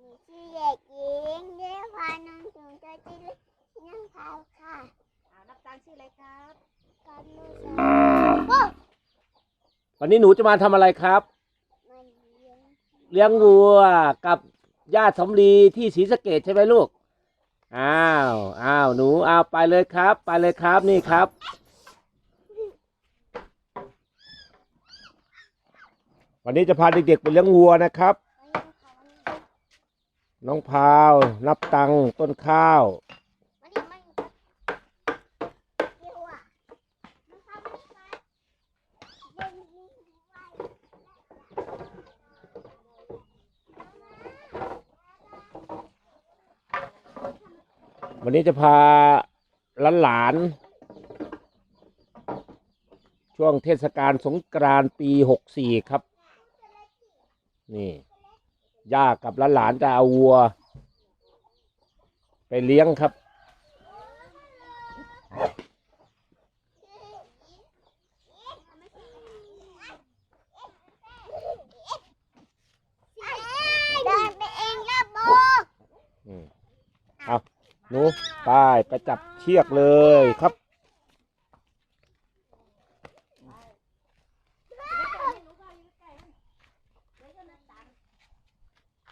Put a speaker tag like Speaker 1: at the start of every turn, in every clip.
Speaker 1: หนูชื่อเด็กหญิงเรียกพานังถึงตัวที่นั่งเท้าค่ะ
Speaker 2: อ่านับตังค์ชื่ออะไรครับ
Speaker 1: กันมือสองโอ้
Speaker 3: วันนี้หนูจะมาทำอะไรครับ
Speaker 1: มันเลี้ยง
Speaker 3: เลี้ยงวัวกับญาติสำลีที่ศรีสะเกดใช่ไหมลูก อ้าว อ้าว หนูเอาไปเลยครับ ไปเลยครับนี่ครับ วันนี้จะพาเด็กๆไปเลี้ยงวัวนะครับ น้องพาว นับตังต้นข้าว
Speaker 1: มันนี่มันเรียกว่ามันหญิงไว้
Speaker 3: วันนี้จะพาหลานๆช่วงเทศกาลสงกรานต์ปีหกสี่ครับ นี่ ย่ากับหลานๆจะเอาวัว ไปเลี้ยงครับ
Speaker 1: เดินไปเองแล้วโบ
Speaker 3: อืมเอาหนูไปไปจับเชือกเลยครับ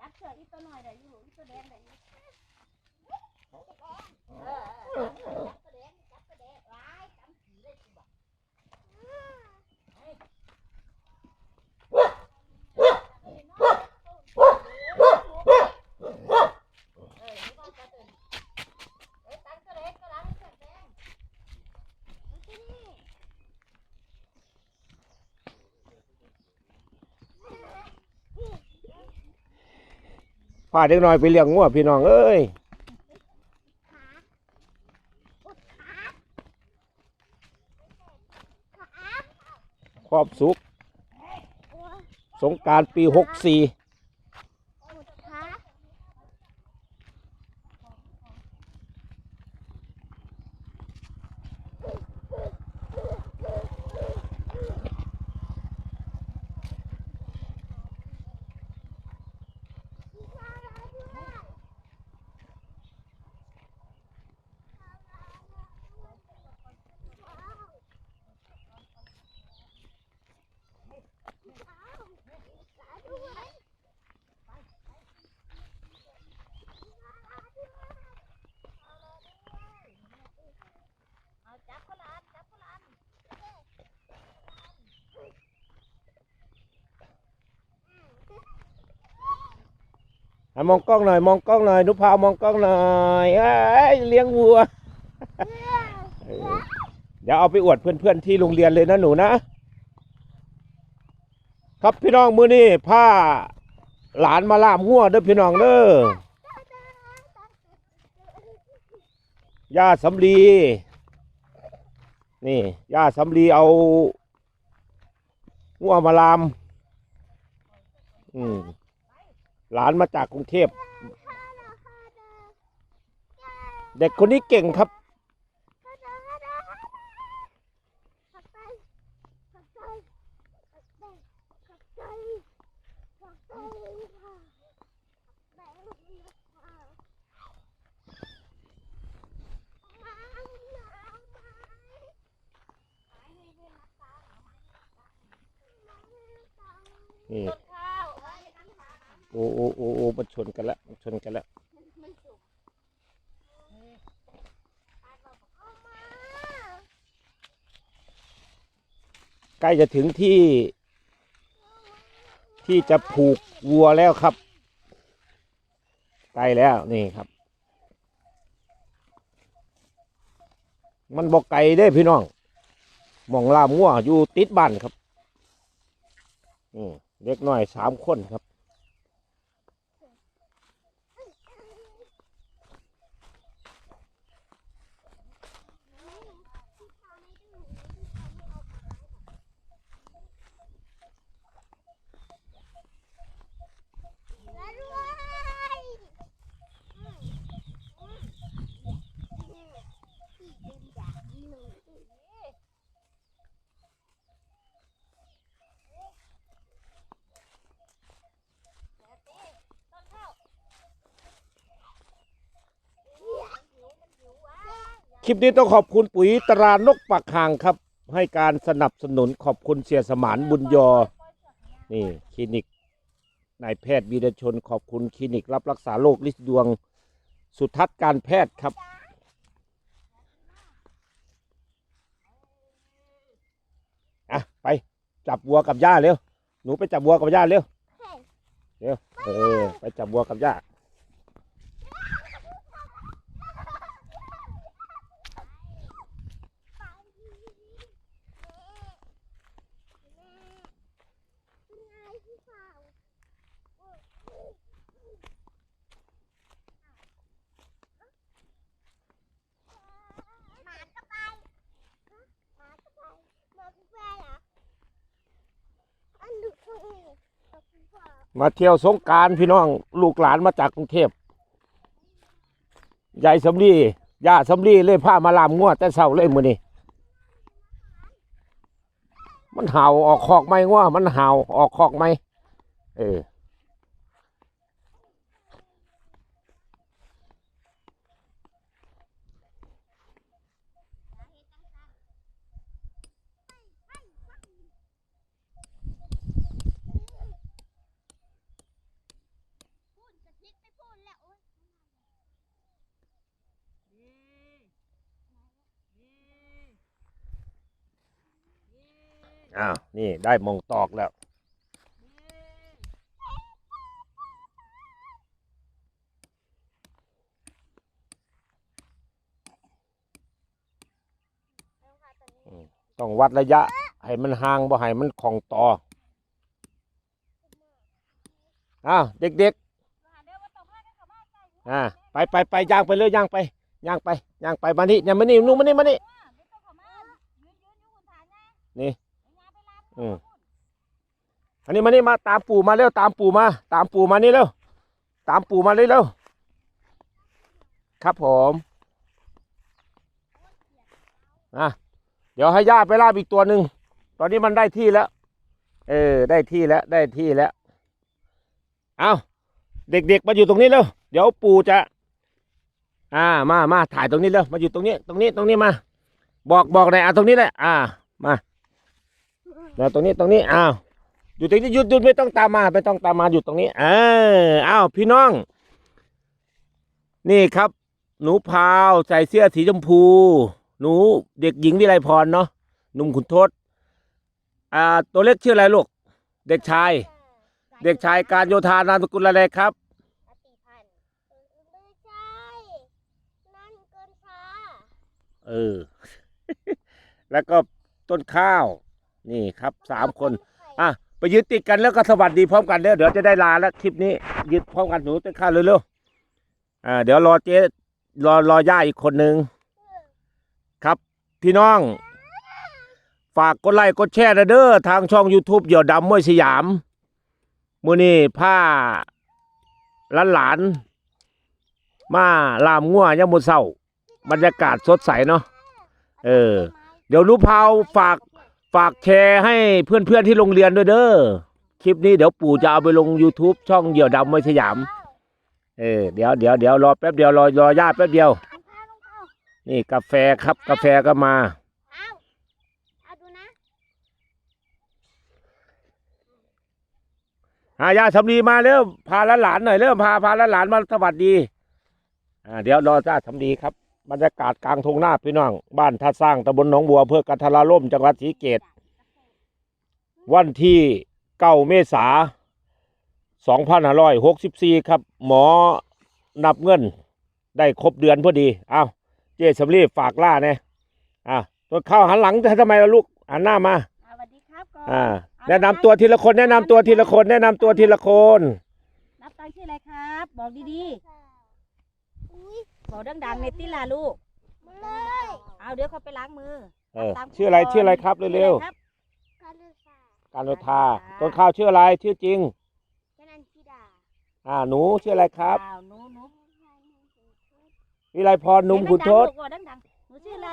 Speaker 2: จับเชือกอีตัวหน่อยเดี๋ยวอยู่อีตัวแดงเดี๋
Speaker 3: พาเด็กน้อยไปเลี้ยงงัวพี่น้องเอ้ยครอบสุข สงการปีหกสี่
Speaker 1: ขา
Speaker 2: เอาจับคนละอันจับคนละอัน
Speaker 3: อะ มองกล้องหน่อยมองกล้องหน่อยนุพาวมองกล้องหน่อยเอ้ยเลี้ยงวัวเออเดี๋ยวเอาไปอวดเพื่อนๆที่โรงเรียนเลยนะหนูนะ ครับพี่น้องมือนี่ผ้าหลานมาล่ามงัวเด้อพี่น้องเด้อย่าสำลีนี่ย่าสำลีเอางัวมาลาม อืม หลานมาจากกรุงเทพ เด็กคนนี้เก่งครับ นี่ โอ้โอ้โอ้โอ้มันชนกันแล้วมันชนกันแล้วใกล้จะถึงที่ ที่จะผูกวัวแล้วครับใกล้แล้วนี่ครับ มันบอกไกลได้พี่น้องหมองลามัวอยู่ติดบ้านครับอืมเล็กน้อยสามคนครับ ลิปนี้ต้องขอบคุณปุ๋ยตรานกปักห่างครับ ให้การสนับสนุนขอบคุณเสียสมานบุญยอ นี่คลินิกนายแพทย์วีรชนขอบคุณคลินิกรับรักษาโรคลิสดวงสุทัศน์การแพทย์ครับ อะ ไปจับวัวกับย่าเร็ว หนูไปจับวัวกับย่าเร็ว เร็ว เออ ไปจับวัวกับย่า
Speaker 1: มาเที่
Speaker 3: ยวสงการพี่น้องลูกหลานมาจากกรุงเทพยายสำลีย่าสำลีเลยพามาลามงัวแต่เช้าเลยมือนี่ มันเห่าออกคอกไหมง่วมันเห่าออกคอกไหมเออ
Speaker 1: พูดจะนิดไม่พูดแล้วโอ๊ย
Speaker 3: อ้าวนี่ได้มองตอกแล้ว
Speaker 1: ต้อ
Speaker 3: งวัดระยะ ให้มันห่างบ่ให้มันของต่อ อ้าวเด็ก
Speaker 2: เดี๋ยวว่าต้องพากันเข้ามาใกล้
Speaker 3: ๆอ่าไปไปไปย่างไปเลยย่างไปย่างไปย่างไปมานี่ย่ามานี่นุ่งมานี่มานี่
Speaker 2: ว่าเดี๋ยวต้องเข้ามายืนยืนอยู่
Speaker 3: อืมอันนี้มานี่มาตามปู่มาเร็วตามปู่มา ตามปู่มานี่เร็วตามปู่มาเลยเร็วครับผมอะเดี๋ยวให้ย่าไปล่าอีกตัวหนึ่งตอนนี้มันได้ที่แล้ว เออ ได้ที่แล้วได้ที่แล้วเอาเด็กๆมาอยู่ตรงนี้เร็วเดี๋ยวปู่จะ อ่ามามาถ่ายตรงนี้เร็วมาอยู่ตรงนี้ ตรงนี้ตรงนี้มา บอกบอกหน่อยอะตรงนี้แหละอ่ามา แล้วตรงนี้ตรงนี้อ้าวอยู่ตรงนี้หยุดหยุดไม่ต้องตามมาไม่ต้องตามมาอยู่ตรงนี้เอออ้าวพี่น้อง นี่ครับ หนูพาวใส่เสื้อสีชมพู หนูเด็กหญิงวิไลพรเนาะหนุ่มขุนทศอ่าตัวเล็กชื่ออะไรลูกเด็กชาย เด็กชายการโยธานามสกุลอะไรครับ
Speaker 1: อติพันธ์ไม่ใช่นั่นเกินฟ้า
Speaker 3: เออ แล้วก็ต้นข้าว นี่ครับสามคน อะไปยืนติดกันแล้วก็สวัสดีพร้อมกันเด้อเดี๋ยวจะได้ลาแล้วคลิปนี้ยืนพร้อมกันหนูเต้นข้าวเร็วๆอ่าเดี๋ยวรอเจ๊รอรอย่าอีกคนหนึ่งครับพี่น้อง ฝากกดไลค์กดแชร์นะเด้อทางช่อง YouTube เหยี่ยวดำมวยสยามมือนี่ผ้าหลานหลาน มาลามงัวยามมุเศร้าบรรยากาศสดใสเนาะเออ เดี๋ยวรู้พาวฝาก ฝากแชร์ให้เพื่อนๆที่โรงเรียนด้วยเด้อ คลิปนี้เดี๋ยวปู่จะเอาไปลง YouTube ช่องเหยี่ยวดำมวยสยาม เออเดี๋ยวเดี๋ยวเดี๋ยวรอแป๊บเดียวรอรอย่าแป๊บเดียว
Speaker 1: ลงข้าวลงข้า
Speaker 3: นี่กาแฟครับกาแฟก็มา
Speaker 1: เอาเอาดูนะ
Speaker 3: อาญาสำลีมาเร็วพาหลานๆหน่อยเร็วพาพาหลานๆมาสวัสดี อ่าเดี๋ยวรอจ้าสำลีครับ บรรยากาศกลางทงหน้าพี่น้อง บ้านท่าสร้างตำบลหนองบัวอำเพื่อกันทราล่มจังหวัดศรีเกต วันที่เก้าเมษาสองพันห้าร้อยหกสิบสี่ครับ หมอนับเงิน ได้ครบเดือนพอดี เอาเจ๊สำลีฝากล่าเนี่ยอะตัวเข้าหันหลังทำไมล่ะลูกหันหน้ามา
Speaker 2: สวัสดีครับก่อน
Speaker 3: อ่าแนะนำตัวทีละคนแนะนำตัวทีละคน แนะนำตัวทีละคน
Speaker 2: นับตังค์ชื่ออะไรครับ บอกดี
Speaker 1: อุ้ย
Speaker 2: ๆ บอกดังๆในติลาลูก
Speaker 1: มาเลย
Speaker 2: เอาเดี๋ยวเขาไปล้างมือ
Speaker 3: เออ
Speaker 2: ตาม
Speaker 3: ชื่ออะไร
Speaker 2: ก่น
Speaker 3: ชื่ออะไรครับเร็ว
Speaker 2: ชื่ออะไครับ
Speaker 1: การศึกษา
Speaker 3: ๆการโนทาต้นข้าวชื่ออะไรชื่อจริง
Speaker 1: ชนันชิดา
Speaker 3: อ่าหนูชื่ออะไรครับ
Speaker 2: อ้าวหนูหนู
Speaker 3: วิไลพรหนุ่มขุนทศ
Speaker 2: เสียงดังๆลูกบอกดังๆหนูชื่ออะไร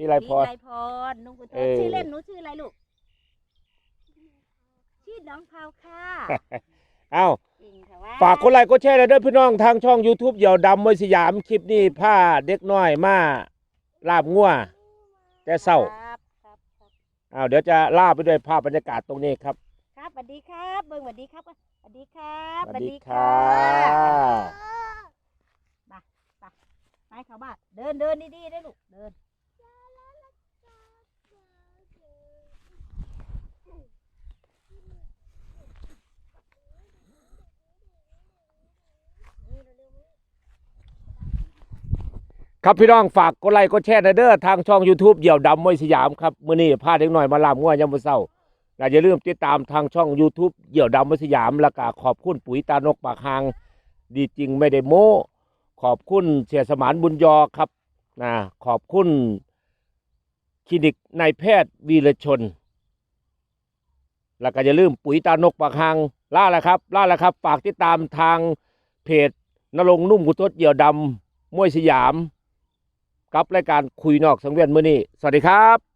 Speaker 3: วิไลพร
Speaker 2: วิไลพรหนุ่มขุนท
Speaker 3: เอ
Speaker 2: ศ
Speaker 3: อ
Speaker 2: ชื่อเล่นหนูชื่ออะไรลูกชื่อน้องเผาค่ะ
Speaker 3: เอ้า
Speaker 2: เก่ริงค่ะว่า
Speaker 3: ฝากกดไลค์กดแชร์เลยเด้อพี่น้องทางช่อง YouTube เหยี่ยวดำมวยสยามคลิปนี้ผ้าเด็กน้อยมาลาบงัวแต่เศร้า
Speaker 2: ครับครับครับ
Speaker 3: อ้าวเดี๋ยวจะล่าไปด้วยภาพบรรยากาศตรงนี้ครับ
Speaker 2: ครับสวัสดีครับเบิ้งสวัสดีครับสวัสดีครับ
Speaker 3: สวัสดี
Speaker 2: ส
Speaker 3: ค่ะ
Speaker 2: ไปเข้าบ้านเดินเดินดีๆได้ลูกเดิน
Speaker 3: ครับพี่น้องฝากกดไลค์กดแชร์หนเด้อทางช่อง YouTube เหยี่ยวดำมวยสยามครับมื้อนี้พาเด็กหน้อยมาลาบงัวยามมื้อเช้าและอย่าลืมติดตามทางช่อง YouTube เหยี่ยวดำมวยสยามแล้วก็ขอบคุณปุ๋ยตานกปากหาง ดีจริงไม่ได้โม้ขอบคุณเสียสมานบุญยอครับนะขอบคุณคลินิกนายแพทย์วีรชน แล้วก็อย่าลืมปุ๋ยตานกปากหางล่าแล้วครับล่าแล้วครับ ฝากติดตามทางเพจนรงนุ่มกุทศเหยี่ยวดำมวยสยาม กับรายการคุยนอกสังเวียนมื้อนี้ สวัสดีครับ